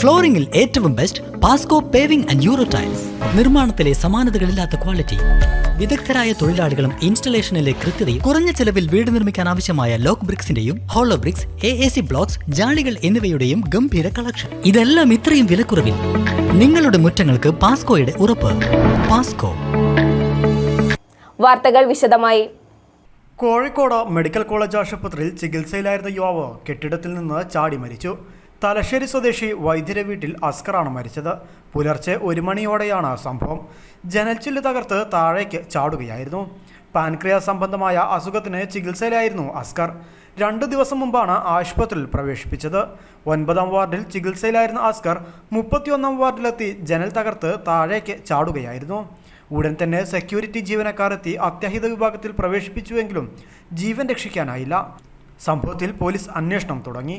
ഫ്ലോറിംഗിൽ ഏറ്റവും best Pasco paving and euro tiles നിർമ്മാണത്തിലെ സമാനതകളില്ലാത്ത ക്വാളിറ്റി വിദഗ്ധരായ തൊഴിലാളികളും ഇൻസ്റ്റലേഷനിലെ കൃത്യതയും കുറഞ്ഞ ചെലവിൽ വീട് നിർമ്മിക്കാൻ ആവശ്യമായ lock ബ്രിക്സിന്റെയും hollow bricks A A C blocks ജാളികൾ എന്നിവയുടെയും ഗംഭീര കളക്ഷൻ ഇതെല്ലാം ഇത്രയും വിലക്കുറവിൽ. നിങ്ങളുടെ മുറ്റങ്ങൾക്ക് പാസ്കോയുടെ ഉറപ്പ്. പാസ്കോ വാർത്തകൾ വിശദമായി. കോഴിക്കോട് മെഡിക്കൽ കോളേജ് ആശുപത്രിയിൽ ചികിത്സയിലായിരുന്ന യുവാവ് കെട്ടിടത്തിൽ നിന്ന് ചാടി മരിച്ചു. തലശ്ശേരി സ്വദേശി വൈദ്യരെ വീട്ടിൽ അസ്കറാണ് മരിച്ചത്. പുലർച്ചെ ഒരു മണിയോടെയാണ് സംഭവം. ജനൽച്ചില്ല് തകർത്ത് താഴേക്ക് ചാടുകയായിരുന്നു. പാൻക്രിയ സംബന്ധമായ അസുഖത്തിന് ചികിത്സയിലായിരുന്നു അസ്കർ. രണ്ടു ദിവസം മുമ്പാണ് ആശുപത്രിയിൽ പ്രവേശിപ്പിച്ചത്. ഒൻപതാം വാർഡിൽ ചികിത്സയിലായിരുന്ന അസ്കർ മുപ്പത്തിയൊന്നാം വാർഡിലെത്തി ജനൽ തകർത്ത് താഴേക്ക് ചാടുകയായിരുന്നു. ഉടൻ തന്നെ സെക്യൂരിറ്റി ജീവനക്കാരെത്തി അത്യാഹിത വിഭാഗത്തിൽ പ്രവേശിപ്പിച്ചുവെങ്കിലും ജീവൻ രക്ഷിക്കാനായില്ല. സംഭവത്തിൽ പോലീസ് അന്വേഷണം തുടങ്ങി.